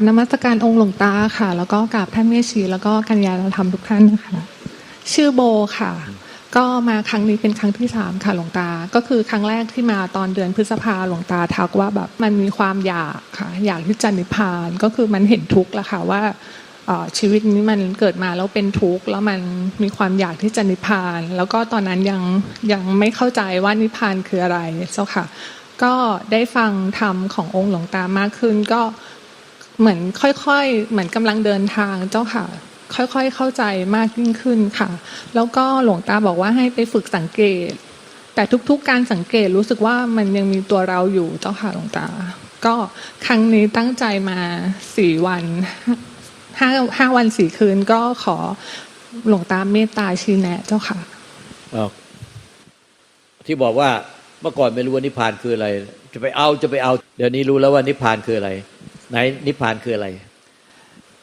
ับนมัสการองค์หลวงตาค่ะ แล้วก็กับท่านเมชีแล้วก็กัญญาธรรมทุกท่านนะคะชื่อโบค่ะ ก็มาครั้งนี้เป็นครั้งที่สามค่ะหลวงตา ก็คือครั้งแรกที่มาตอนเดือนพฤษภาหลวงตาทักว่าแบบมันมีความอยากค่ะ อยากที่จะนิพพานก็คือมันเห็นทุกข์แล้วค่ะว่าชีวิตนี้มันเกิดมาแล้วเป็นทุกข์แล้วมันมีความอยากที่จะนิพพาน แล้วก็ตอนนั้นยังยังไม่เข้าใจว่านิพพานคืออะไรเจ้าค่ะ ก็ได้ฟังธรรมขององค์หลวงตามากขึ้นก็ เหมือนค่อยๆ เหมือนกำลังเดินทางเจ้าค่ะ ค่อยๆ เข้าใจมากยิ่งขึ้นค่ะ แล้วก็หลวงตาบอกว่าให้ไปฝึกสังเกต แต่ทุกๆ การสังเกตรู้สึกว่ามันยังมีตัวเราอยู่เจ้าค่ะหลวงตา ก็ครั้งนี้ตั้งใจมาสี่วันห้าห้าวันสี่คืนก็ขอหลวงตาเมตตาชี้แนะเจ้าค่ะที่บอกว่าเมื่อก่อนไม่รู้ว่านิพพานคืออะไร จะไปเอาจะไปเอา เดี๋ยวนี้รู้แล้วว่านิพพานคืออะไร ไหนนิพพานคืออะไร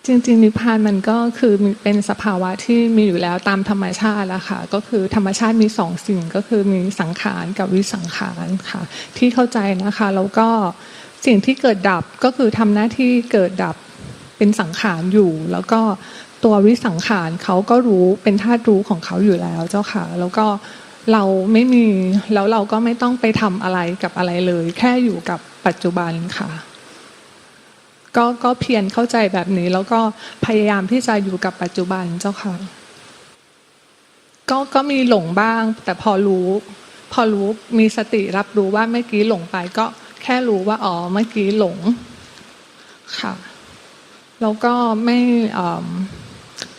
จริง ๆ นิพพานมันก็คือเป็นสภาวะที่มีอยู่แล้วตามธรรมชาติแล้วค่ะ ก็คือธรรมชาติมีสองสิ่งก็คือมีสังขารกับวิสังขารค่ะ ที่เข้าใจนะคะแล้วก็สิ่งที่เกิดดับก็คือทำหน้าที่เกิดดับเป็นสังขารอยู่ แล้วก็ตัววิสังขารเขาก็รู้เป็นธาตุรู้ของเขาอยู่แล้วเจ้าค่ะ แล้วก็เราไม่มีแล้วเราก็ไม่ต้องไปทำอะไรกับอะไรเลย แค่อยู่กับปัจจุบันค่ะ ก็ก็เพียรเข้าใจแบบนี้ แล้วก็พยายามที่จะอยู่กับปัจจุบันเจ้าค่ะ ก็ก็มีหลงบ้าง แต่พอรู้ พอรู้มีสติรับรู้ว่าเมื่อกี้หลงไป ก็แค่รู้ว่าอ๋อเมื่อกี้หลงค่ะ แล้วก็ไม่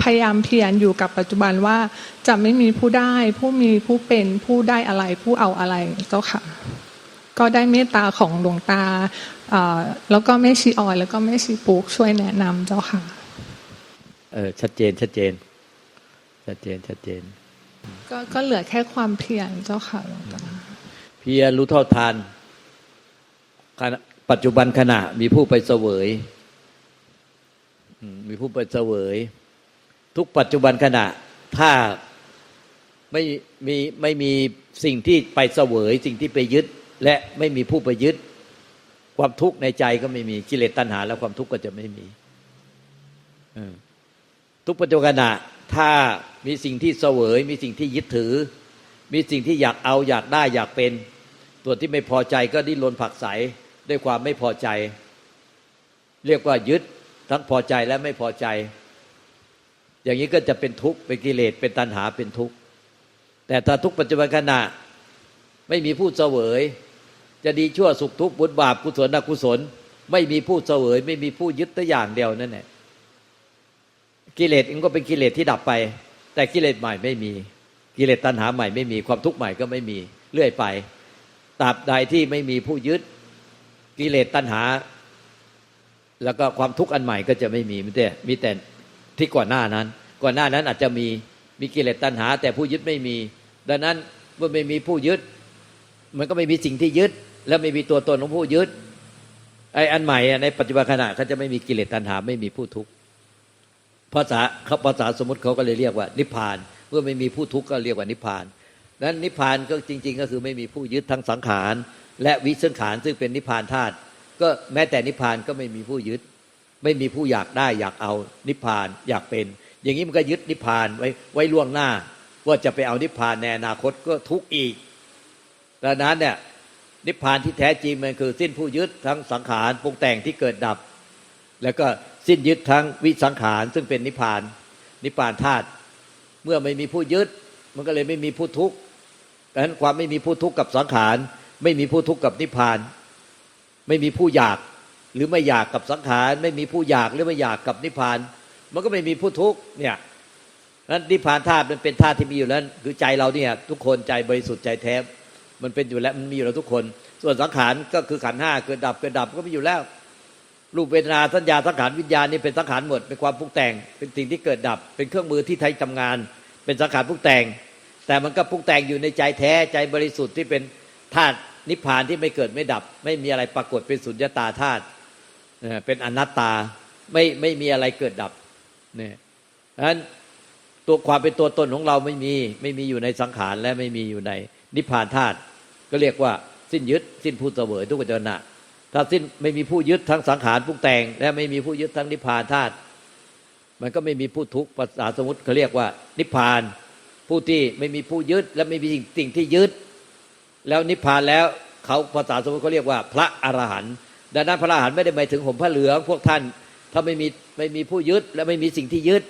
พยายามเพียรอยู่กับปัจจุบันว่าจะไม่มีผู้ได้ ผู้มีผู้เป็นผู้ได้อะไร ผู้เอาอะไรเจ้าค่ะ ก็ได้เมตตาของหลวงตา แล้วก็แม่ชีออย แล้วก็แม่ชีปุ๊กช่วยแนะนำเจ้าค่ะ เออชัดเจนชัดเจน ชัดเจนชัดเจน ก็ก็เหลือแค่ความเพียรเจ้าค่ะหลวงตาเพียรรู้เท่าทานขณะปัจจุบันขณะมีผู้ไปเสวยอืมมีผู้ไปเสวย ทุกปัจจุบันขณะ ถ้าไม่มีไม่มีสิ่งที่ไปเสวย สิ่งที่ไปยึด และไม่มีผู้ไปยึด ความทุกข์ในใจก็ไม่มีกิเลสตัณหา แล้วความทุกข์ก็จะไม่มีทุกปัจจุบันขณะถ้ามีสิ่งที่เสวย มีสิ่งที่ยึดถือ มีสิ่งที่อยากเอาอยากได้อยากเป็น ตัวที่ไม่พอใจก็ดิ้นรนผักไสด้วยความไม่พอใจ เรียกว่ายึดทั้งพอใจและไม่พอใจ อย่างนี้ก็จะเป็นทุกข์เป็นกิเลสเป็นตัณหาเป็นทุกข์แต่ถ้าทุกปัจจุบันขณะไม่มีผู้เสวย จะดีชั่วสุขทุกข์บุญบาปกุศลอกุศล ไม่มีผู้เสวย ไม่มีผู้ยึดแต่อย่างเดียวนั่นแหละกิเลสมันก็เป็นกิเลสที่ดับไป แต่กิเลสใหม่ไม่มี กิเลสตัณหาใหม่ไม่มีความทุกข์ใหม่ก็ไม่มีเรื่อยไปตราบใดที่ไม่มีผู้ยึดกิเลสตัณหา แล้วก็ความทุกข์อันใหม่ก็จะไม่มีมีแต่มีแต่ที่ก่อนหน้านั้น ก่อนหน้านั้นอาจจะมีมีกิเลสตัณหา แต่ผู้ยึดไม่มี ดังนั้นเมื่อไม่มีผู้ยึด มันก็ไม่มีสิ่งที่ยึด แล้วไม่มีตัวตนของผู้ยึดไอ้อันใหม่ในปัจจุบันขณะเขาจะไม่มีกิเลสตัณหาไม่มีผู้ทุกข์ภาษาเขาภาษาสมมติเขาก็เลยเรียกว่า นิพพาน เมื่อไม่มีผู้ทุกข์ก็เรียกว่านิพพานนั้นนิพพานก็จริง ๆ ก็คือไม่มีผู้ยึดทั้งสังขาร และวิสังขารซึ่งเป็นนิพพานธาตุก็แม้แต่นิพพานก็ไม่มีผู้ยึด ไม่มีผู้อยากได้อยากเอานิพพานอยากเป็น อย่างนี้มันก็ยึดนิพพานไว้ไว้ล่วงหน้า ว่าจะไปเอานิพพานในอนาคตก็ทุกข์อีกดังนั้นเนี่ย นิพพานที่แท้จริงมันคือสิ้นผู้ยึดทั้งสังขารปรุงแต่งที่เกิดดับ แล้วก็สิ้นยึดทั้งวิสังขารซึ่งเป็นนิพพาน นิพพานธาตุเมื่อไม่มีผู้ยึด มันก็เลยไม่มีผู้ทุกข์ดังนั้นความไม่มีผู้ทุกข์กับสังขาร ไม่มีผู้ทุกข์กับนิพพาน ไม่มีผู้อยากหรือไม่อยากกับสังขาร ไม่มีผู้อยากหรือไม่อยากกับนิพพาน มันก็ไม่มีผู้ทุกข์เนี่ยนั้นนิพพานธาตุมันเป็นธาตุที่มีอยู่แล้ว คือใจเราเนี่ยทุกคนใจบริสุทธิ์ใจแท้ มันเป็นอยู่แล้วมันมีอยู่แล้วทุกคน ส่วนสังขารก็คือขันห้าเกิดดับเกิดดับก็ไมีอยู่แล้ว รูปเวทนาสัญญาสังขารวิญญาณนี่เป็นสังขารหมดเป็นความปรุงแต่ง เป็นสิ่งที่เกิดดับ เป็นเครื่องมือที่ใช้ทำงาน เป็นสังขารปรุงแต่ง แต่มันก็ปรุงแต่งอยู่ในใจแท้ใจบริสุทธิ์ที่เป็นธาตุนิพพานที่ไม่เกิดไม่ดับ ไม่มีอะไรปรากฏเป็นสุญญตาธาตุเป็นอนัตตาไม่ไม่มีอะไรเกิดดับเนี่ยฉะนั้นตัวความเป็นตัวตนของเราไม่มี ไม่มีอยู่ในสังขารและไม่มีอยู่ในนิพพานธาตุก็เรียกว่า สิ้นยึด สิ้นผู้เสวยทุกขจรณะถ้าสิ้นไม่มีผู้ยึดทั้งสังขารปรุงแต่ง และไม่มีผู้ยึดทั้งนิพพานธาตุมันก็ไม่มีผู้ทุกข์ภาษาสมมติเขาเรียกว่า นิพพาน ผู้ที่ไม่มีผู้ยึด และไม่มีสิ่งที่ยึด แล้วนิพพานแล้วเขาภาษาสมมติเขาเรียกว่า พระอรหันต์ดังนั้นพระอรหันต์ไม่ได้หมายถึงห่มผ้าเหลืองพวกท่าน ถ้าไม่มีไม่มีผู้ยึด และไม่มีสิ่งที่ยึด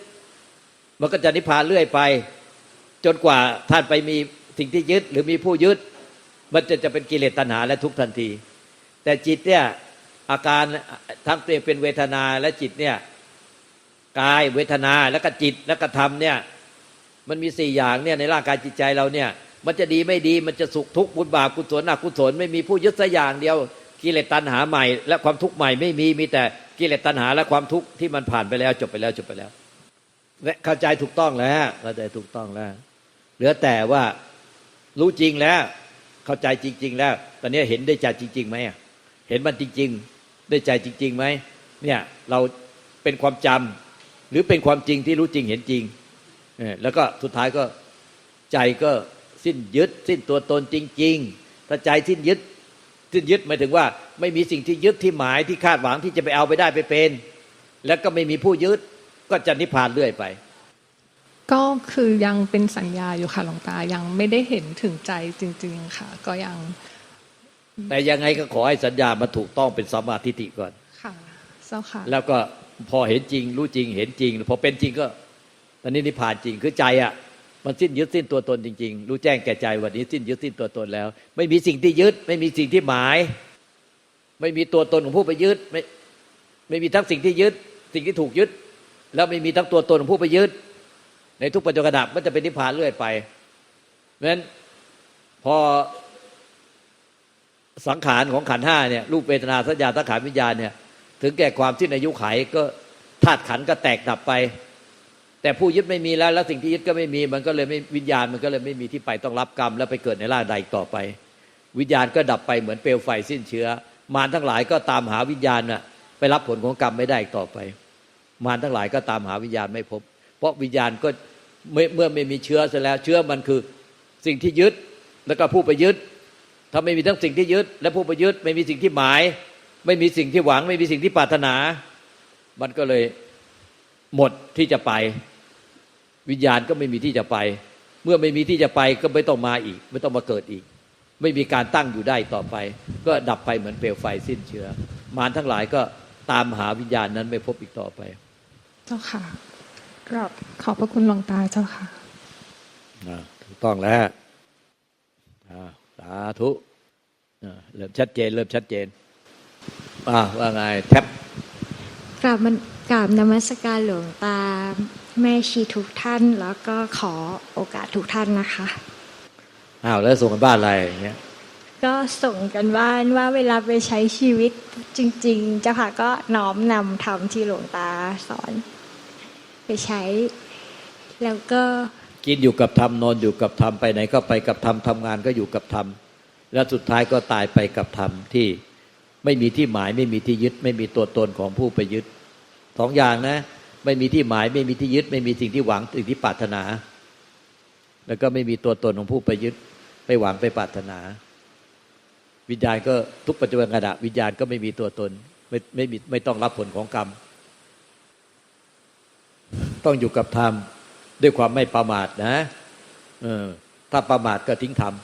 มันก็จะนิพพานเรื่อยไป จนกว่าท่านไปมีสิ่งที่ยึด หรือมีผู้ยึด มันจะจะเป็นกิเลสตัณหาและทุกทันที แต่จิตเนี่ยอาการทั้งเป็นเวทนาและจิตเนี่ยกายเวทนาแล้วก็จิตแล้วก็ธรรมเนี่ยมันมีสี่อย่างเนี่ยในร่างกายจิตใจเราเนี่ยมันจะดีไม่ดีมันจะสุขทุกข์บุญบาปกุศลอกุศลไม่มีผู้ยึดสักอย่างเดียวกิเลสตัณหาใหม่ และความทุกข์ใหม่ไม่มีมีแต่กิเลสตัณหาและความทุกข์ที่มันผ่านไปแล้วจบไปแล้วจบไปแล้วเข้าใจถูกต้องแล้วเข้าใจถูกต้องแล้ว เหลือแต่ว่ารู้จริงแล้ว เข้าใจจริง ๆ แล้ว ตอนนี้เห็นได้ใจจริงๆไหมเห็นมันจริง ๆ ได้ใจจริงๆไหมเนี่ยเราเป็นความจำหรือเป็นความจริงที่รู้จริงเห็นจริงแล้วก็สุดท้ายก็ใจก็สิ้นยึด สิ้นตัวตนจริง ๆ ถ้าใจสิ้นยึดสิ้นยึดหมายถึงว่า ไม่มีสิ่งที่ยึดที่หมายที่คาดหวังที่จะไปเอาไปได้ไปเป็น แล้วก็ไม่มีผู้ยึดก็จะนิพพานเรื่อยไป ก็คือยังเป็นสัญญาอยู่ค่ะหลวงตายังไม่ได้เห็นถึงใจจริง ๆ ค่ะ ก็ยัง แต่ยังไงก็ขอให้สัญญามันถูกต้องเป็นสัมมาทิฏฐิก่อนค่ะเจ้าค่ะ แล้วก็พอเห็นจริง รู้จริงเห็นจริงพอเป็นจริงก็ตอนนี้นิพพานจริงคือใจอะ มันสิ้นยึดสิ้นตัวตนจริง ๆ รู้แจ้งแก่ใจวันนี้สิ้นยึดสิ้นตัวตนแล้ว ไม่มีสิ่งที่ยึด ไม่มีสิ่งที่หมาย ไม่มีตัวตนของผู้ไปยึดไม่ไม่มีทั้งสิ่งที่ยึด สิ่งที่ถูกยึด แล้วไม่มีทั้งตัวตนของผู้ไปยึด ในทุกปัจจุบันมันจะเป็นนิพพานเรื่อยไปเพราะฉะนั้นพอสังขารของขันห้าเนี่ยรูปเวทนาสัญญาสังขารวิญญาณเนี่ย ถึงแก่ความที่อายุไขก็ธาตุขันก็แตกดับไป แต่ผู้ยึดไม่มีแล้ว แล้วสิ่งที่ยึดก็ไม่มีมันก็เลยไม่วิญญาณมันก็เลยไม่มีที่ไปต้องรับกรรม แล้วไปเกิดในร่างใดต่อไป วิญญาณก็ดับไปเหมือนเปลวไฟสิ้นเชื้อ มารทั้งหลายก็ตามหาวิญญาณน่ะไปรับผลของกรรมไม่ได้อีกต่อไป มารทั้งหลายก็ตามหาวิญญาณไม่พบ เพราะวิญญาณก็ เมื่อเมื่อไม่มีเชื้อเสร็จแล้ว เชื้อมันคือสิ่งที่ยึดแล้วก็ผู้ไปยึดถ้าไม่มีทั้งสิ่งที่ยึด และผู้ไปยึดไม่มีสิ่งที่หมาย ไม่มีสิ่งที่หวัง ไม่มีสิ่งที่ปรารถนา มันก็เลยหมดที่จะไป วิญญาณก็ไม่มีที่จะไป เมื่อไม่มีที่จะไปก็ไม่ต้องมาอีก ไม่ต้องมาเกิดอีก ไม่มีการตั้งอยู่ได้ต่อไป ก็ดับไปเหมือนเปลวไฟสิ้นเชื้อ มารทั้งหลายก็ตามหาวิญญาณนั้นไม่พบอีกต่อไปเจ้าค่ะ กราบขอบพระคุณหลวงตาเจ้าค่ะอ่าถูกต้องแล้วอ่าสาธุอ่าเริ่มชัดเจน เริ่มชัดเจนอ่าว่าไงแท็บกราบมันกราบนมัสการหลวงตาแม่ชีทุกท่านแล้วก็ขอโอกาสทุกท่านนะคะอ้าวแล้วส่งกันบ้านอะไรอย่างเงี้ยก็ส่งกันบ้านว่าเวลาไปใช้ชีวิตจริง ๆ เจ้าค่ะก็น้อมนำทำที่หลวงตาสอน ไปใช้ แล้วก็กินอยู่กับธรรมนอนอยู่กับธรรมไปไหนก็ไปกับธรรมทำงานก็อยู่กับธรรมแล้วสุดท้ายก็ตายไปกับธรรมที่ไม่มีที่หมายไม่มีที่ยึด ไม่มีตัวตนของผู้ไปยึดสองอย่างนะ ไม่มีที่หมายไม่มีที่ยึด ไม่มีสิ่งที่หวังสิ่งที่ปรารถนา แล้วก็ไม่มีตัวตนของผู้ไปยึด ไปหวังไปปรารถนา วิญญาณก็ทุกปัจจุบันขณะวิญญาณก็ไม่มีตัวตนไม่ไม่มีไม่ต้องรับผลของกรรม ต้องอยู่กับธรรมด้วยความไม่ประมาทนะเออถ้าประมาทก็ทิ้งธรรม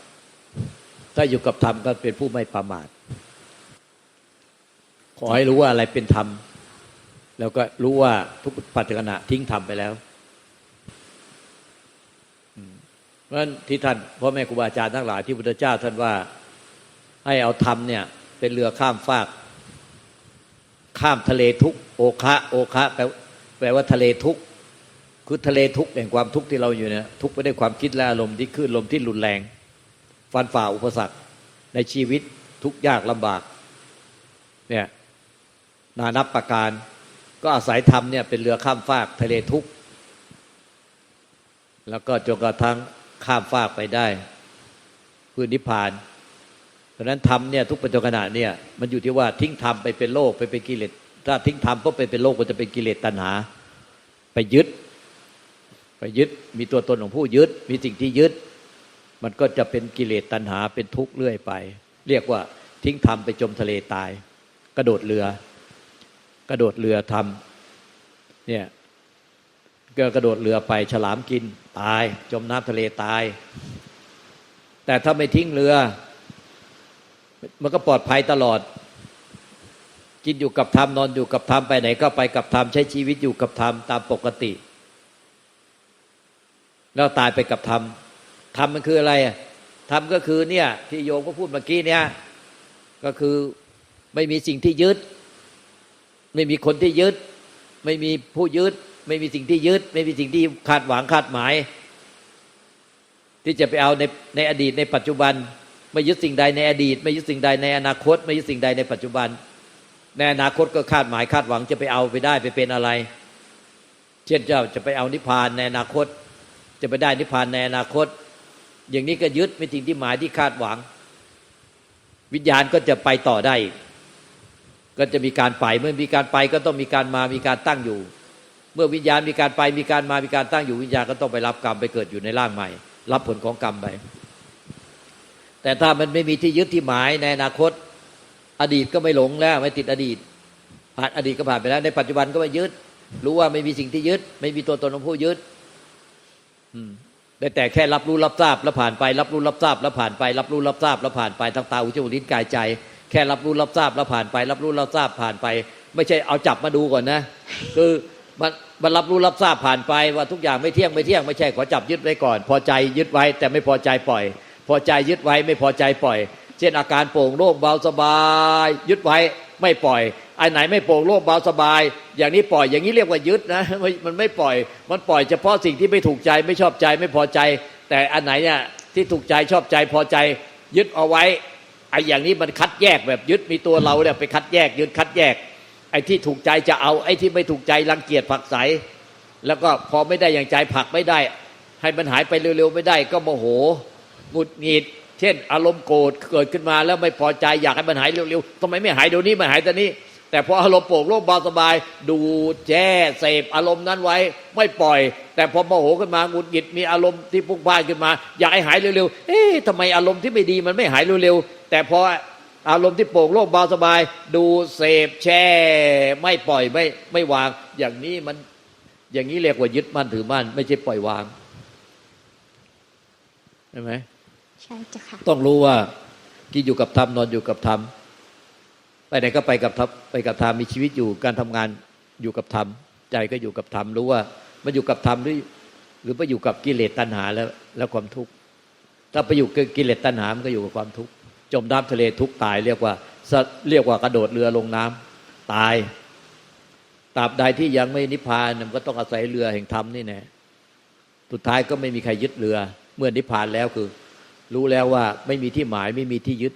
ถ้าอยู่กับธรรมก็เป็นผู้ไม่ประมาท ขอให้รู้ว่าอะไรเป็นธรรม แล้วก็รู้ว่าทุกปัจจุบันทิ้งธรรมไปแล้วเพราะฉะนั้นที่ท่านพ่อแม่ครูบาอาจารย์ทั้งหลายที่พุทธเจ้าท่านว่าให้เอาธรรมเนี่ย เป็นเรือข้ามฟาก ข้ามทะเลทุกโอคะ โอคะแปลว่าทะเลทุกข คือทะเลทุกข์แห่งความทุกข์ที่เราอยู่เนี่ยทุกข์ไปด้วยความคิดและอารมณ์ที่ขึ้นลมที่รุนแรง ฟันฝ่าอุปสรรคในชีวิตทุกยากลำบากเนี่ยนานับประการ ก็อาศัยธรรมเนี่ยเป็นเรือข้ามฟากทะเลทุกข์แล้วก็จนกระทั่งข้ามฟากไปได้พื้นนิพพานเพราะฉะนั้นธรรมเนี่ยทุกปัจจุบันเนี่ยมันอยู่ที่ว่าทิ้งธรรมไปเป็นโลกไปเป็นกิเลสถ้าทิ้งธรรมก็ไปเป็นโลกก็จะเป็นกิเลสตัณหา ไปยึด ไปยึดมีตัวตนของผู้ยึด มีสิ่งที่ยึด มันก็จะเป็นกิเลสตัณหาเป็นทุกข์เรื่อยไป เรียกว่าทิ้งธรรมไปจมทะเลตาย กระโดดเรือ กระโดดเรือทำเนี่ยก็กระโดดเรือไปฉลามกินตาย จมน้ำทะเลตาย แต่ถ้าไม่ทิ้งเรือ มันก็ปลอดภัยตลอด กินอยู่กับธรรมนอนอยู่กับธรรมไปไหน ก็ไปกับธรรมใช้ชีวิตอยู่กับธรรมตามปกติ แล้วตายไปกับธรรมธรรมมันคืออะไรธรรมก็คือเนี่ย ที่โยมก็พูดเมื่อกี้เนี่ย ก็คือไม่มีสิ่งที่ยึด ไม่มีคนที่ยึด ไม่มีผู้ยึด ไม่มีสิ่งที่ยึด ไม่มีสิ่งที่คาดหวังคาดหมาย ที่จะไปเอาในในอดีตในปัจจุบัน ไม่ยึดสิ่งใดในอดีต ไม่ยึดสิ่งใดในอนาคต ไม่ยึดสิ่งใดในปัจจุบัน ในอนาคตก็คาดหมายคาดหวังจะไปเอาไปได้ไปเป็นอะไร เช่นเจ้าจะไปเอานิพพานในอนาคต จะไปได้นิพพานในอนาคต อย่างนี้ก็ยึดไม่สิ่งที่หมายที่คาดหวัง วิญญาณก็จะไปต่อได้ ก็จะมีการไปเมื่อมีการไปก็ต้องมีการมามีการตั้งอยู่ เมื่อวิญญาณมีการไปมีการมามีการตั้งอยู่วิญญาณก็ต้องไปรับกรรมไปเกิดอยู่ในร่างใหม่ รับผลของกรรมไปแต่ถ้ามันไม่มีที่ยึดที่หมายในอนาคต อดีตก็ไม่หลงแล้วไม่ติดอดีต ผ่านอดีตก็ผ่านไปแล้ว ในปัจจุบันก็ไม่ยึด รู้ว่าไม่มีสิ่งที่ยึด ไม่มีตัวตนของผู้ยึด ได้แต่แค่รับรู้รับทราบแล้วผ่านไป รับรู้รับทราบแล้วผ่านไป รับรู้รับทราบแล้วผ่านไปทางตาหูจมูกลิ้นกายใจ แค่รับรู้รับทราบแล้วผ่านไป รับรู้รับทราบผ่านไป ไม่ใช่เอาจับมาดูก่อนนะ คือมันมันรับรู้รับทราบผ่านไปว่าทุกอย่างไม่เที่ยงไม่เที่ยงไม่ใช่ขอจับยึดไว้ก่อน พอใจยึดไว้แต่ไม่พอใจปล่อย พอใจยึดไว้ไม่พอใจปล่อย เช่นอาการโป่งโล่งเบาสบาย ยึดไว้ไม่ปล่อย ไอ้ไหนไม่โปร่งโล่งเบาสบาย อย่างนี้ปล่อยอย่างนี้เรียกว่ายึดนะมันไม่ปล่อย มันปล่อยเฉพาะสิ่งที่ไม่ถูกใจไม่ชอบใจไม่พอใจ แต่อันไหนเนี่ยที่ถูกใจชอบใจพอใจ ยึดเอาไว้ไอ้อย่างนี้มันคัดแยกแบบยึดมีตัวเราเนี่ยไปคัดแยก ยึดคัดแยก ไอ้ที่ถูกใจจะเอาไอ้ที่ไม่ถูกใจรังเกียจผักใสแล้วก็พอไม่ได้อย่างใจผักไม่ได้ ให้มันหายไปเร็วๆไม่ได้ ก็โมโหหงุดหงิดเช่น อารมณ์โกรธเกิดขึ้นมาแล้วไม่พอใจอยากให้มันหายเร็วๆทำไมไม่หายเดี๋ยวนี้มันหายตอนนี้ แต่พออารมณ์โปร่งโล่งเบาสบาย ดูแช่เสพอารมณ์นั้นไว้ไม่ปล่อย แต่พอโมโหขึ้นมาหงุดหงิดมีอารมณ์ที่พุ่งพล่านขึ้นมา อยากให้หายเร็วๆเอ๊ะทำไมอารมณ์ที่ไม่ดีมันไม่หายเร็วๆแต่พออารมณ์ที่โปร่งโล่งเบาสบาย ดูเสพแช่ไม่ปล่อยไม่ไม่วาง อย่างนี้มันอย่างนี้เรียกว่ายึดมั่นถือมั่นไม่ใช่ปล่อยวางใช่ไหมใช่เจ้าค่ะต้องรู้ว่ากินอยู่กับธรรมนอนอยู่กับธรรม ไปไหนก็ไปกับไปกับธรรมมีชีวิตอยู่การทำงานอยู่กับธรรมใจก็อยู่กับธรรมรู้ว่ามันอยู่กับธรรมหรือหรือไปอยู่กับกิเลสตัณหาแล้วแล้วความทุกข์ถ้าไปอยู่กับกิเลสตัณหามันก็อยู่กับความทุกข์จมน้ำทะเลทุกตายเรียกว่าเรียกว่ากระโดดเรือลงน้ำตายตราบใดที่ยังไม่นิพพานมันก็ต้องอาศัยเรือแห่งธรรมนี่แน่สุดท้ายก็ไม่มีใครยึดเรือ เมื่อนิพพานแล้วคือ รู้แล้วว่าไม่มีที่หมายไม่มีที่ยึด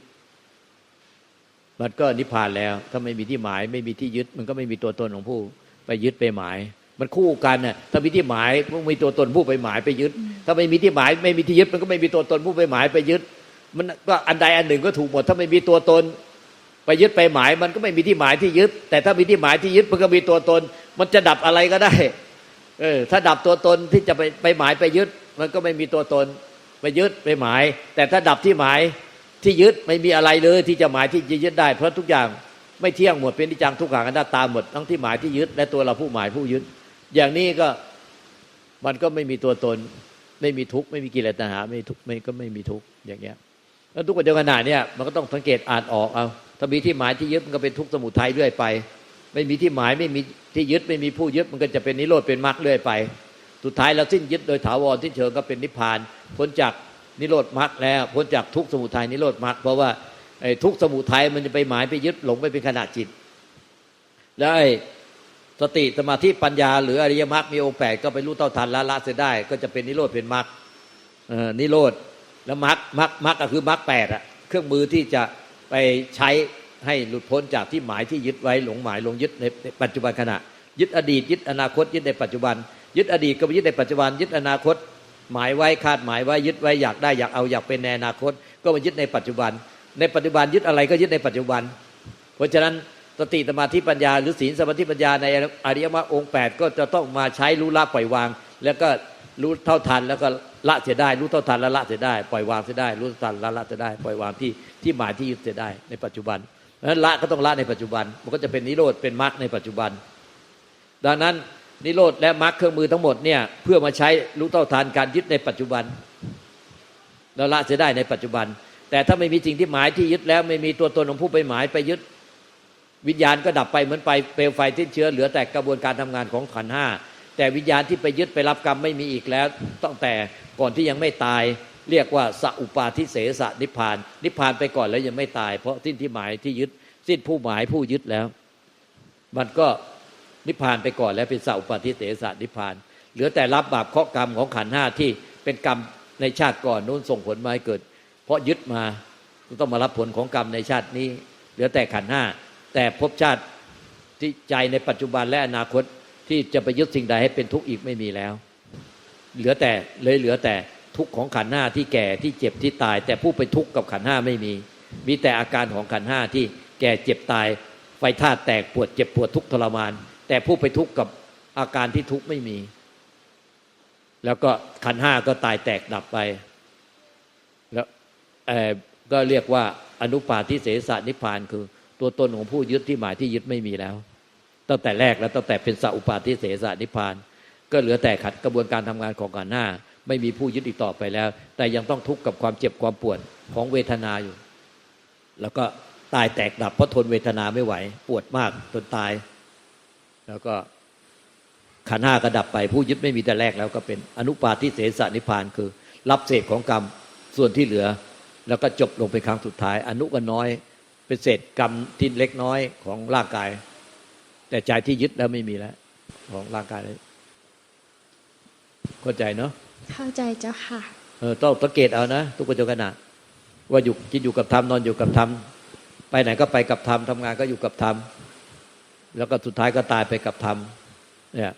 มันก็นิพพานแล้ว ถ้าไม่มีที่หมายไม่มีที่ยึด มันก็ไม่มีตัวตนของผู้ไปยึดไปหมาย มันคู่กันน่ะถ้ามีที่หมายมันมีตัวตนผู้ไปหมายไปยึด ถ้าไม่มีที่หมายไม่มีที่ยึด มันก็ไม่มีตัวตนผู้ไปหมายไปยึด มันก็อันใดอันหนึ่งก็ถูกหมด ถ้าไม่มีตัวตนไปยึดไปหมาย มันก็ไม่มีที่หมายที่ยึด แต่ถ้ามีที่หมายที่ยึดมันก็มีตัวตน มันจะดับอะไรก็ได้ เออ ถ้าดับตัวตนที่จะไปไปหมายไปยึด มันก็ไม่มีตัวตนไปยึดไปหมาย แต่ถ้าดับที่หมาย ที่ยึดไม่มีอะไรเลยที่จะหมายที่จะยึดได้ เพราะทุกอย่างไม่เที่ยงหมดเป็นนิจังทุกขังอนัตตาหมดทั้งที่หมายที่ยึดและตัวเราผู้หมายผู้ยึด อย่างนี้ก็มันก็ไม่มีตัวตน ไม่มีทุกข์ไม่มีกิเลสตัณหาไม่มีทุกข์ไม่ก็ไม่มีทุกข์อย่างเงี้ยแล้วทุกข์ปัจจุบันขณะเนี่ยมันก็ต้องสังเกตอ่านออกเอาถ้ามีที่หมายที่ยึดมันก็เป็นทุกข์สมุทัยเรื่อยไป ไม่มีที่หมายไม่มีที่ยึดไม่มีผู้ยึดมันก็จะเป็นนิโรธเป็นมรรคเรื่อยไป สุดท้ายเราสิ้นยึดโดยถาวรสิ้นเชิงก็เป็นนิพพานพ้นจาก นิโรธมรรคแล้วพ้นจากทุกสมุทัยนิโรธมรรคเพราะว่าไอ้ทุกสมุทัยมันจะไปหมายไปยึดหลงไปเป็นขณะจิต แล้วไอ้สติสมาธิปัญญา หรืออริยมรรคมีองค์แปดก็ไปรู้เท่าทันละละเสียได้ ก็จะเป็นนิโรธเป็นมรรคเอ่อนิโรธแล้วมรรคมรรคมรรคก็คือมรรคแปดอะเครื่องมือที่จะไปใช้ให้หลุดพ้นจากที่หมายที่ยึดไว้หลงหมายหลงยึดในปัจจุบันขณะ ยึดอดีตยึดอนาคตยึดในปัจจุบัน ยึดอดีตก็ไปยึดในปัจจุบัน ยึดอนาคต หมายไว้คาดหมายไว้ยึดไว้อยากได้อยากเอาอยากเป็นในอนาคต ก็มายึดในปัจจุบัน ในปัจจุบันยึดอะไรก็ยึดในปัจจุบัน เพราะฉะนั้นสติสมาธิปัญญาหรือศีลสมาธิปัญญาในอริยมรรคองค์แปดก็จะต้องมาใช้รู้ละปล่อยวาง แล้วก็รู้เท่าทันแล้วก็ละเสียได้ รู้เท่าทันล้วละเสียได้ ปล่อยวางเสียได้ รู้เท่าทันละละเสียได้ ปล่อยวางที่ที่หมายที่ยึดเสียได้ในปัจจุบันเพราะฉะนั้นละก็ต้องละในปัจจุบัน มันก็จะเป็นนิโรธเป็นมรรคในปัจจุบัน ดังนั้น นิโรธและมรรคเครื่องมือทั้งหมดเนี่ยเพื่อมาใช้รู้เท่าทานการยึดในปัจจุบันเราละจะได้ในปัจจุบัน แต่ถ้าไม่มีสิ่งที่หมายที่ยึดแล้วไม่มีตัวตนของผู้ไปหมายไปยึด วิญญาณก็ดับไปเหมือนไปเปลวไฟที่เชื้อเหลือแต่กระบวนการทำงานของขันห้าแต่วิญญาณที่ไปยึดไปรับกรรมไม่มีอีกแล้วตั้งแต่ก่อนที่ยังไม่ตาย เรียกว่าสัอุปาทิเสสนิพาน นิพพานไปก่อนแล้วยังไม่ตาย เพราะสิ้นที่หมายที่ยึด สิ้นผู้หมายผู้ยึดแล้ว มันก็ นิพพานไปก่อนแล้วเป็นสัอุปาทิเสสนิพพาน เหลือแต่รับบาปเคราะกรรมของขันห้าที่เป็นกรรมในชาติก่อนนู้นส่งผลมาให้เกิด เพราะยึดมาต้องมารับผลของกรรมในชาตินี้ เหลือแต่ขันห้าแต่ภพชาติที่ใจในปัจจุบันและอนาคตที่จะไปยึดสิ่งใดให้เป็นทุกข์อีกไม่มีแล้ว เหลือแต่เลยเหลือแต่ทุกข์ของขันห้าที่แก่ที่เจ็บที่ตาย แต่ผู้ไปทุกข์กับขันห้าไม่มี มีแต่อาการของขันห้าที่แก่เจ็บตายไฟธาตุแตกปวดเจ็บปวดทุกข์ทรมาน แต่ผู้ไปทุกข์กับอาการที่ทุกข์ไม่มี แล้วก็ขันห้าก็ตายแตกดับไป แล้วก็เรียกว่าอนุปาทิเสสนิพานคือ ตัวตนของผู้ยึดที่หมายที่ยึดไม่มีแล้ว ตั้งแต่แรกแล้วตั้งแต่เป็นสัอุปาทิเสสนิพาน ก็เหลือแต่ขัดกระบวนการทำงานของขันห้าไม่มีผู้ยึดอีกต่อไปแล้ว แต่ยังต้องทุกข์กับความเจ็บความปวดของเวทนาอยู่ แล้วก็ตายแตกดับเพราะทนเวทนาไม่ไหว ปวดมากจนตาย แล้วก็ขันธ์ห้าก็ดับไปผู้ยึดไม่มีแต่แรกแล้วก็เป็นอนุปาทิเสสนิพพานคือ รับเศษของกรรมส่วนที่เหลือ แล้วก็จบลงเป็นครั้งสุดท้าย อนุก็น้อยเป็นเศษกรรมที่เล็กน้อยของร่างกาย แต่ใจที่ยึดแล้วไม่มีแล้ว ของร่างกายเลยเข้าใจเนาะเข้าใจเจ้าค่ะเออต้องสังเกตเอานะทุกปัจจุบันนะว่าอยู่กินอยู่กับธรรมนอนอยู่กับธรรมไปไหนก็ไปกับธรรมทำงานก็อยู่กับธรรม แล้วก็สุดท้ายก็ตายไปกับธรรมเนี่ย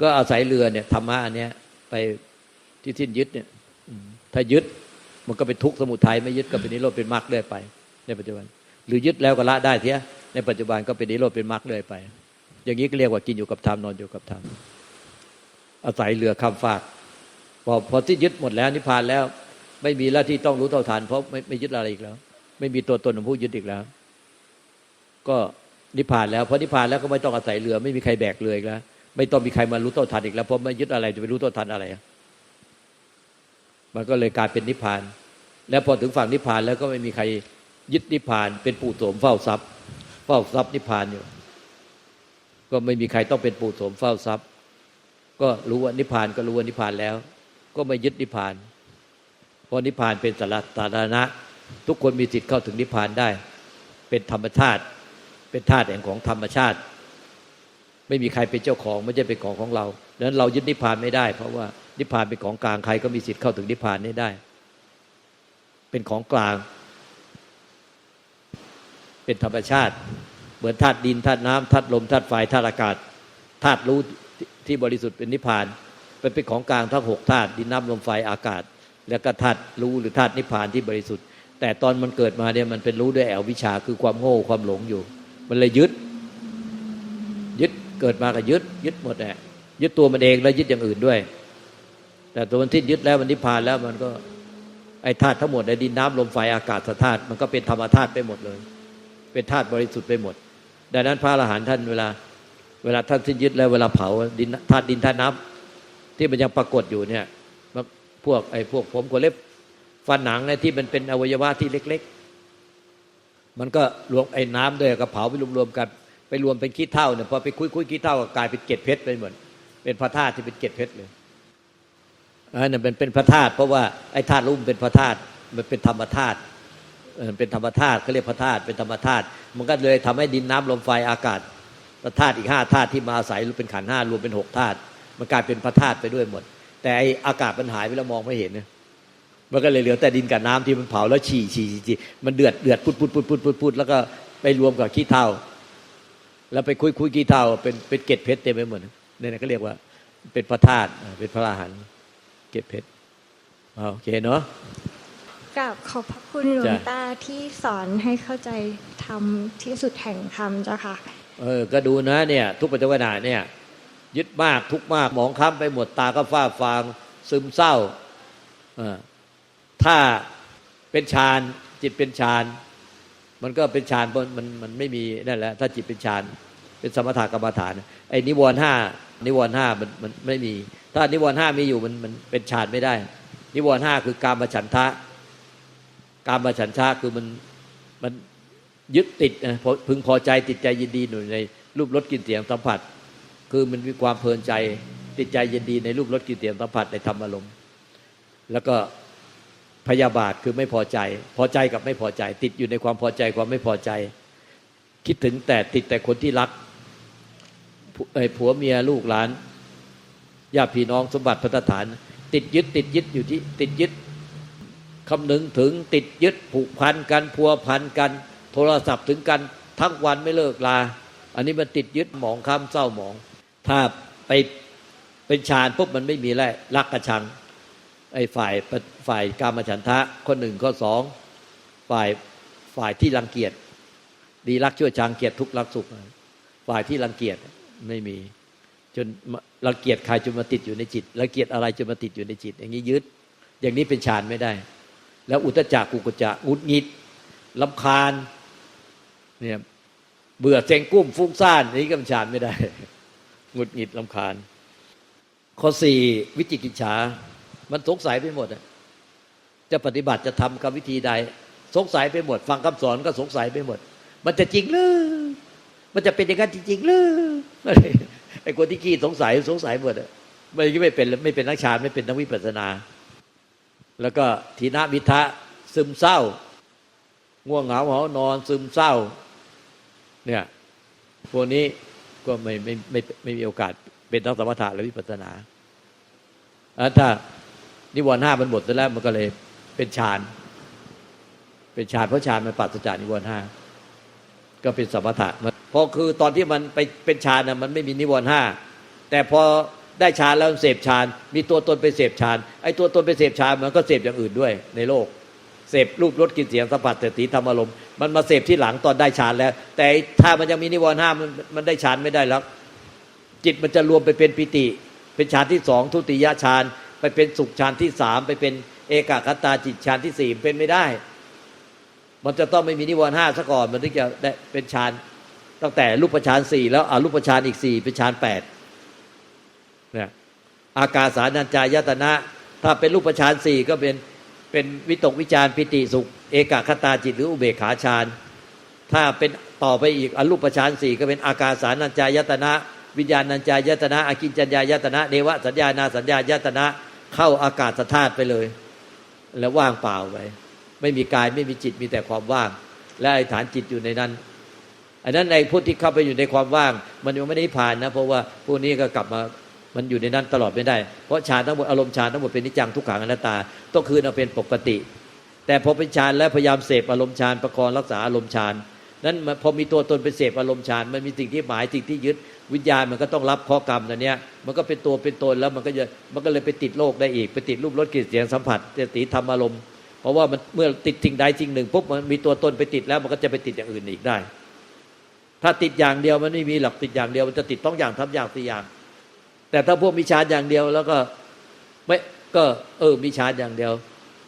ก็อาศัยเรือเนี่ยธรรมะอันเนี้ยไปที่ทิ้นยึดเนี่ยถ้ายึดมันก็เป็นทุกข์สมุทัยไม่ยึดก็เป็นนิโรธเป็นมรรคเรื่อยไป ในปัจจุบัน หรือยึดแล้วก็ละได้เทียในปัจจุบันก็เป็นนิโรธเป็นมรรคเรื่อยไป อย่างนี้ก็เรียกว่ากินอยู่กับธรรมนอนอยู่กับธรรมอาศัยเรือข้ามฟากพอพอที่ยึดหมดแล้วนิพพานแล้ว ไม่มีแล้วที่ต้องรู้เท่าทานเพราะไม่ไม่ยึดอะไรอีกแล้ว ไม่มีตัวตนของผู้ยึดอีกแล้ว ก็ นิพพานแล้วพอนิพพานแล้วก็ไม่ต้องอาศัยเรือ ไม่มีใครแบกเรืออีกแล้วไม่ต้องมีใครมารู้เท่าทันอีกแล้วเพราะไม่ยึดอะไรจะไปรู้เท่าทันอะไร มันก็เลยกลายเป็นนิพพาน แล้วพอถึงฝั่งนิพพานแล้วก็ไม่มีใครยึดนิพพาน เป็นปู่โสมเฝ้าทรัพย์ เฝ้าทรัพย์นิพพานอยู่ ก็ไม่มีใครต้องเป็นปู่โสมเฝ้าทรัพย์ ก็รู้ว่านิพพานก็รู้ว่านิพพานแล้ว ก็ไม่ยึดนิพพานเพราะนิพพานเป็นสาระสาธารณะ ทุกคนมีสิทธิ์เข้าถึงนิพพานได้ เป็นธรรมชาติ เป็นธาตุแห่งของธรรมชาติ ไม่มีใครเป็นเจ้าของไม่ใช่เป็นของของเราดังนั้นเรายึดนิพพานไม่ได้ เพราะว่านิพพานเป็นของกลางใครก็มีสิทธิ์เข้าถึงนิพพานนี้ได้ เป็นของกลาง เป็นธรรมชาติ เหมือนธาตุดินธาตุน้ำธาตุลมธาตุไฟธาตุอากาศธาตุรู้ที่บริสุทธิ์เป็นนิพพานเป็นเป็นของกลางทั้งหกธาตุดินน้ำลมไฟอากาศ แล้วก็ธาตุรู้หรือธาตุนิพพานที่บริสุทธิ์ แต่ตอนมันเกิดมาเนี่ยมันเป็นรู้ด้วยแอววิชาคือความโง่ความหลงอยู่ มันเลยยึด ยึดเกิดมาก็ยึด ยึดหมดแหละยึดตัวมันเองแล้วยึดอย่างอื่นด้วย แต่ตัวมันที่ยึดแล้วมันนิพพานแล้วมันก็ไอ้ธาตุทั้งหมดในดินน้ำลมไฟอากาศธาตุมันก็เป็นธรรมธาตุไปหมดเลย เป็นธาตุบริสุทธิ์ไปหมด ดังนั้นพระอรหันต์ท่านเวลา เวลาท่านสิ้นยึดแล้วเวลาเผาดินธาตุดินธาตุน้ำที่มันยังปรากฏอยู่เนี่ยพวกไอ้พวกผมขนเล็บฟันหนังเนี่ยที่มันเป็นอวัยวะที่เล็ก ๆ มันก็รวมไอ้น้ำด้วยกับเผาไปรวมๆกัน ไปรวมเป็นขี้เท่าเนี่ยพอไปคุยคุยขี้เท่าก็กลายเป็นเกล็ดเพชรไปหมดเป็นพระธาตุที่เป็นเกล็ดเพชรเลยอันนั้นเป็นเป็นพระธาตุเพราะว่าไอ้ธาตุรุ่มเป็นพระธาตุมันเป็นธรรมธาตุเป็นธรรมธาตุเขาเรียกพระธาตุเป็นธรรมธาตุมันก็เลยทำให้ดินน้ำลมไฟอากาศธาตุอีกห้าธาตุที่มาอาศัยเป็นขันห้ารวมเป็นหกธาตุมันกลายเป็นพระธาตุไปด้วยหมด แต่ไออากาศมันหายไปแล้วมองไม่เห็นเนี่ย มันก็เลยเหลือแต่ดินกับน้ำที่มันเผาแล้วฉี่ฉี่ฉี่มันเดือดเดือดพุดพุดพุดพุดพุดพุดแล้วก็ไปรวมกับขี้เถ้าแล้วไปคุยคุยขี้เถ้าเป็นเป็นเกล็ดเพชรเต็มไปหมดเนี่ยก็เรียกว่า เป็นพระธาตุเป็นพระอรหันต์เกล็ดเพชรโอเคเนาะกับขอบพระคุณหลวงจ้ะตาที่สอนให้เข้าใจธรรมที่สุดแห่งธรรมเจ้าค่ะ เออ ก็ดูนะเนี่ย ทุกปัจจุบันเนี่ย ยึดมากทุกข์มากหมองคล้ำไปหมดตาก็ฝ้าฟาง ซึมเศร้าเออ ถ้าเป็นฌานจิตเป็นฌานมันก็เป็นฌานมันมันมันไม่มีนั่นแหละ ถ้าจิตเป็นฌานเป็นสมถะกรรมฐานไอ้นิวรณ์ห้านิวรณ์ห้ามันมันไม่มี ถ้านิวรณ์ห้ามีอยู่มันมันเป็นฌานไม่ได้ นิวรณ์ห้าคือการมาฉันทะ การมาฉันทะคือมันมันยึดติดนะพอพึงพอใจติดใจยินดีหนุนในรูปรสกลิ่นเสียงสัมผัส คือมันมีความเพลินใจติดใจยินดีในรูปรสกลิ่นเสียงสัมผัสในธรรมอารมณ์แล้วก็ พยาบาทคือไม่พอใจ พอใจกับไม่พอใจ ติดอยู่ในความพอใจความไม่พอใจ คิดถึงแต่ติดแต่คนที่รักผัวเอ่อผัวเมียลูกหลานญาติพี่น้องสมบัติพัฒฐาน ติดยึดติดยึดอยู่ที่ ติดยึดคำนึงถึงติดยึดผูกพันกันพัวพันกัน โทรศัพท์ถึงกันทั้งวันไม่เลิกลา อันนี้มันติดยึดหมองค้ำเศร้าหมอง ถ้าไปเป็นฌานปุ๊บมันไม่มีแล้วรักกระชัง ไอ้ฝ่ายฝ่ายกามฉันทะข้อหนึ่งข้อสองฝ่ายฝ่ายที่รังเกียจดีรักชั่วชังเกียรติทุกข์รักสุข ฝ่ายที่รังเกียจไม่มี จนรังเกียจใครจนมาติดอยู่ในจิตรังเกียจอะไรจนมาติดอยู่ในจิต อย่างนี้ยึด อย่างนี้เป็นฌานไม่ได้ แล้วอุตจักกุกุจจะงุดหงิดลำคาญเนี่ยเบื่อเซ็งกุ้มฟุ้งซ่านนี้ก็เป็นฌานไม่ได้หงุดหงิดลำคาญข้อสี่วิจิกิจฉา มันสงสัยไปหมดอะจะปฏิบัติจะทำกับวิธีใด สงสัยไปหมด ฟังคำสอนก็สงสัยไปหมด มันจะจริงหรือมันจะเป็นอย่างนั้นจริงๆหรือไอ้คนที่ขี้สงสัยสงสัยหมดอะไม่ไม่เป็นไม่เป็นนักฌานไม่เป็นนักวิปัสสนา แล้วก็ทีนามิทะซึมเศร้า ง่วงเหงาเหานอนซึมเศร้า เนี่ยพวกนี้ก็ไม่ไม่ไม่ไม่มีโอกาสเป็นทั้งสมถะและวิปัสสนาอันถ้า นิวรณ์ห้ามันหมดแล้วมันก็เลยเป็นฌาน เป็นฌานเพราะฌานมันปราศจากนิวรณ์ห้าก็เป็นสมถะมันพอคือตอนที่มันไปเป็นฌานนะมันไม่มีนิวรณ์ห้าแต่พอได้ฌานแล้วเสพฌาน มีตัวตนไปเสพฌานไอ้ตัวตนไปเสพฌานมันก็เสพอย่างอื่นด้วย ในโลกเสพรูปรสกลิ่นเสียงสัมผัสเสติธรรมอารมณ์มันมาเสพที่หลังตอนได้ฌานแล้ว แต่ถ้ามันยังมีนิวรณ์ห้ามันมันได้ฌานไม่ได้แล้วจิตมันจะรวมไปเป็นปิติ เป็นฌานที่สองทุติยฌาน ไปเป็นสุขฌานที่สามไปเป็นเอกคตาจิตฌานที่สี่เป็นไม่ได้ มันจะต้องไม่มีนิวรณ์ห้าซะก่อน มันถึงจะได้เป็นฌานตั้งแต่รูปฌานสี่แล้วอารูปฌานอีกสี่เป็นฌานแปดเนี่ยอากาสานัญจายตนะ ถ้าเป็นรูปฌานสี่ก็เป็นเป็นวิตกวิจารปิติสุข เอกคตาจิตหรืออุเบกขาฌานถ้าเป็นต่อไปอีกอรูปฌานสี่ก็เป็นอากาสานัญจายตนะ วิญญาณัญจายตนะอากินจัญญายตนะเนวสัญญานาสัญญายตนะ เข้าอากาศธาตุไปเลย แล้วว่างเปล่าไปไม่มีกายไม่มีจิตมีแต่ความว่าง และไอ้ฐานจิตอยู่ในนั้นอันนั้นในผู้ที่เข้าไปอยู่ในความว่าง มันยังไม่ได้ผ่านนะ เพราะว่าพวกนี้ก็กลับมามันอยู่ในนั้นตลอดไม่ได้ เพราะฌานทั้งหมดอารมณ์ฌานทั้งหมดเป็นนิจังทุกขังอนัตตาต้องคืนเอาเป็นปกติ แต่พอเป็นฌานแล้วพยายามเสพอารมณ์ฌานประคองรักษาอารมณ์ฌาน นั้นพอมีตัวตนเป็นเสพอารมณ์ฌานมันมีสิ่งที่หมายสิ่งที่ยึดวิญญาณมันก็ต้องรับข้อกรรมนั่นเนี้ยมันก็เป็นตัวเป็นตนแล้วมันก็จะมันก็เลยไปติดโลกได้อีกไปติดรูปรสกลิ่นเสียงสัมผัสจติธรรมอารมณ์เพราะว่ามันเมื่อติดสิ่งใดสิ่งหนึ่งปุ๊บมันมีตัวตนไปติดแล้วมันก็จะไปติดอย่างอื่นอีกได้ ถ้าติดอย่างเดียวมันไม่มีหลักติดอย่างเดียวมันจะติดต้องอย่างทำอย่างสี่อย่าง แต่ถ้าพวกมีฌานอย่างเดียวแล้วก็ไม่ก็เออมีฌานอย่างเดียว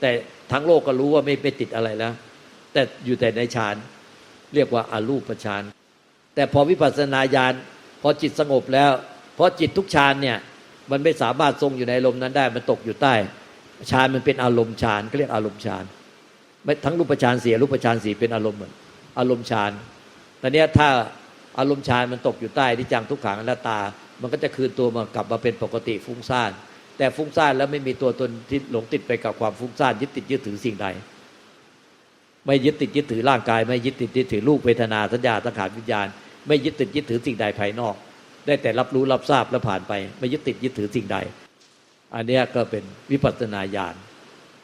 แต่ทั้งโลกก็รู้ว่าไม่ไปติดอะไรแล้วแต่อยู่แต่ในฌาน เรียกว่าอารูปฌานแต่พอวิปัสสนาญาณพอจิตสงบแล้ว เพราะจิตทุกฌานเนี่ยมันไม่สามารถทรงอยู่ในลมณ์นั้นได้มันตกอยู่ใต้ฌานมันเป็นอารมณ์ฌานเขาเรียกอารมณ์ฌานไม่ทั้งรูปฌานเสียรูปฌานสีเป็นอารมณ์เหมือนอารมณ์ฌานตอนนี้ถ้าอารมณ์ฌานมันตกอยู่ใต้ที่จังทุกขังอนัตตา มันก็จะคืนตัวมากลับมาเป็นปกติฟุ้งซ่านแต่ฟุ้งซ่านแล้วไม่มีตัวตนที่หลงติดไปกับความฟุ้งซ่านยึดติดยึดถือสิ่งใด ไม่ยึดติดยึดถือร่างกาย ไม่ยึดติดยึดถือรูปเวทนาสัญญาสังขารวิญญาณ ไม่ยึดติดยึดถือสิ่งใดภายนอก ได้แต่รับรู้รับทราบแล้วผ่านไป ไม่ยึดติดยึดถือสิ่งใด อันนี้ก็เป็นวิปัสสนาญาณ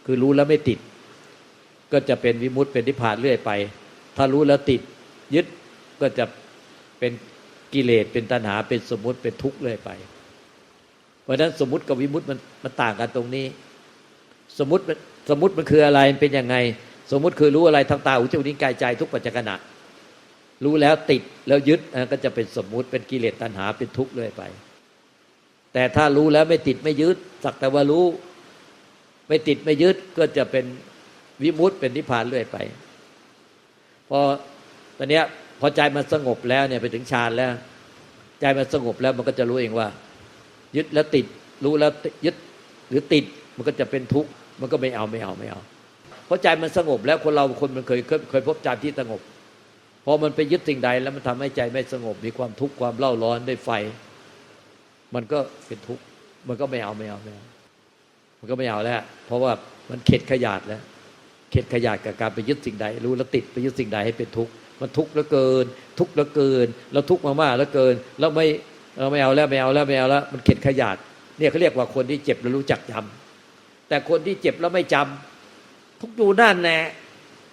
คือรู้แล้วไม่ติด ก็จะเป็นวิมุตติเป็นนิพพานเรื่อยไป ถ้ารู้แล้วติดยึดก็จะเป็นกิเลสเป็นตัณหาเป็นสมมุติเป็นทุกข์เรื่อยไป เพราะฉะนั้นสมมติกับวิมุตติมันมันต่างกันตรงนี้ สมมติสมมติมันคืออะไรเป็นยังไง สมมติคือรู้อะไรทางตาหูจมูกลิ้นกายใจทุกปัจจขณะ รู้แล้วติดแล้วยึดก็จะเป็นสมมุติเป็นกิเลสตัณหาเป็นทุกข์เลยไป แต่ถ้ารู้แล้วไม่ติดไม่ยึดสักแต่ว่ารู้ไม่ติดไม่ยึดก็จะเป็นวิมุติเป็นนิพพานเรื่อยไป พอตอนเนี้ยพอใจมันสงบแล้วเนี่ยไปถึงฌานแล้ว ใจมันสงบแล้วมันก็จะรู้เองว่า ยึดแล้วติดรู้แล้วยึดหรือติดมันก็จะเป็นทุกข์มันก็ไม่เอาไม่เอาไม่เอา เพราะใจมันสงบแล้วคนเราคนมันเคยเคยเคยพบใจที่สงบพอมันไปยึดสิ่งใดแล้วมันทำให้ใจไม่สงบ มีความทุกข์ความเล่าร้อนได้ไฟ มันก็เป็นทุกข์มันก็ไม่เอาไม่เอาไม่เอามันก็ไม่เอาแล้ว เพราะว่ามันเข็ดขยาดแล้ว เข็ดขยาดกับการไปยึดสิ่งใด รู้แล้วติดไปยึดสิ่งใดให้เป็นทุกข์มันทุกข์เหลือเกิน ทุกข์เหลือเกิน เราทุกข์มากเหลือเกินแล้วไม่เราไม่เอาแล้วไม่เอาแล้วไม่เอาแล้ว มันเข็ดขยาดเนี่ยเขาเรียกว่าคนที่เจ็บแล้วรู้จักจำแต่คนที่เจ็บแล้วไม่จำ ทุกอยู่ด้านแน่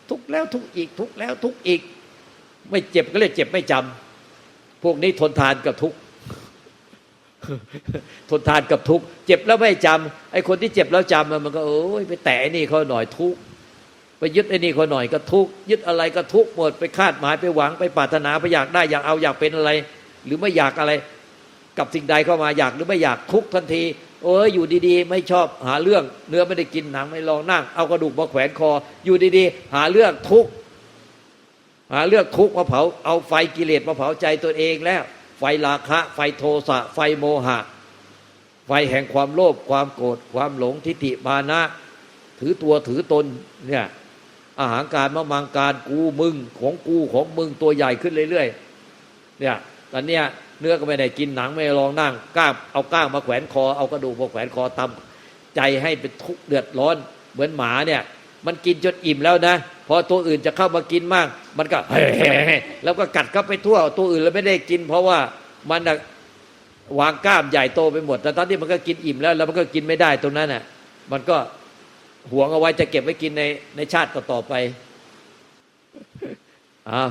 ทุกแล้วทุกอีก ทุกแล้วทุกอีก ไม่เจ็บก็เรียกเจ็บไม่จำพวกนี้ทนทานกับทุกทนทานกับทุกเจ็บแล้วไม่จำไอ้คนที่เจ็บแล้วจำอะมันก็โอ้ยไปแตะนี่เขาหน่อยทุกไปยึดไอ้นี่เขาหน่อยก็ทุกยึดอะไรก็ทุกหมดไปคาดหมายไปหวังไปปรารถนาไปอยากได้อยากเอาอยากเป็นอะไร หรือไม่อยากอะไร กับสิ่งใดเข้ามาอยากหรือไม่อยากทุกทันที โอ้ยอยู่ดีๆ ไม่ชอบหาเรื่อง เนื้อไม่ได้กินหนังไม่ลองนั่ง เอากระดูกมาแขวนคอ อยู่ดีๆ หาเรื่องทุกหาเรื่องทุกมาเผา เอาไฟกิเลสมาเผาใจตัวเองแล้ว ไฟราคะ ไฟโทสะ ไฟโมหะ ไฟแห่งความโลภความโกรธความหลงทิฏฐิมานะ ถือตัวถือตนเนี่ยอาหารการมะมังการกูมึงของกูของมึงตัวใหญ่ขึ้นเรื่อยๆเนี่ยตอนเนี้ย เนื้อก็ไม่ได้กินหนังไม่ลองนั่งก้างเอาก้างมาแขวนคอเอากระดูกมาแขวนคอทำใจให้เป็นทุกข์เดือดร้อน เหมือนหมาเนี่ย มันกินจนอิ่มแล้วนะพอตัวอื่นจะเข้ามากินมาก มันก็แล้วก็กัดเข้าไปทั่วตัวอื่นแล้วไม่ได้กิน เพราะว่ามันวางก้ามใหญ่โตไปหมด แต่ตอนที่มันก็กินอิ่มแล้ว แล้วมันก็กินไม่ได้ตรงนั้นน่ะ มันก็หวงเอาไว้จะเก็บไว้กินในในชาติต่อๆไปอ้าว